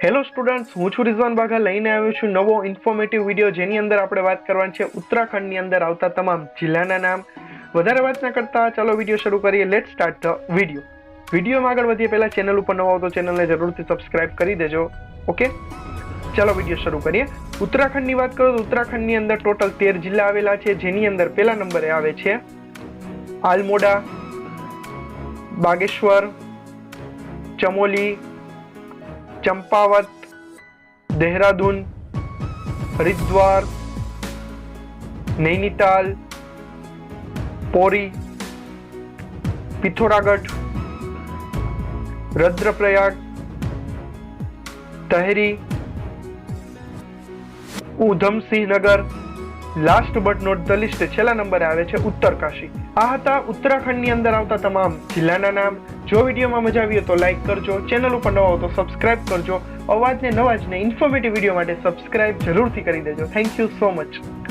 Hello students હું છું રિઝવાન બાઘા. લઈને આવ્યો છું નવો ઇન્ફોર્મેટિવ વીડિયો જેની અંદર આપણે વાત કરવાની છે ઉત્તરાખંડની અંદર આવતા તમામ જિલ્લાના નામ. વધારે વાત ના કરતા, ચાલો વીડિયો શરૂ કરીએ. લેટ સ્ટાર્ટ ધ વીડિયો વિડીયોમાં આગળ વધીએ. પહેલાં ચેનલ ઉપર નવા આવતો ચેનલને જરૂરથી સબસ્ક્રાઇબ કરી દેજો. ઓકે ચાલો વીડિયો શરૂ કરીએ. ઉત્તરાખંડની વાત કરો તો ઉત્તરાખંડની અંદર ટોટલ તેર જિલ્લા આવેલા છે, જેની અંદર પહેલા નંબરે આવે છે Almora, Bageshwar, Chamoli Champawat Dehradun Haridwar Nainital Pauri Pithoragarh Rudraprayag Tehri Udham Singh Nagar last but not the list છેલ્લા નંબરે આવે છે ઉત્તરકાશી. આ હતા ઉત્તરાખંડની અંદર આવતા તમામ જિલ્લાના નામ. જો વિડીયોમાં મજા આવી તો લાઈક કરજો ચેનલ ઉપર નવા હો તો સબસ્ક્રાઇબ કરજો, અવાજને નવા ઇન્ફોર્મેટિવ વીડિયો માટે સબસ્ક્રાઇબ જરૂરથી કરી દેજો. Thank you so much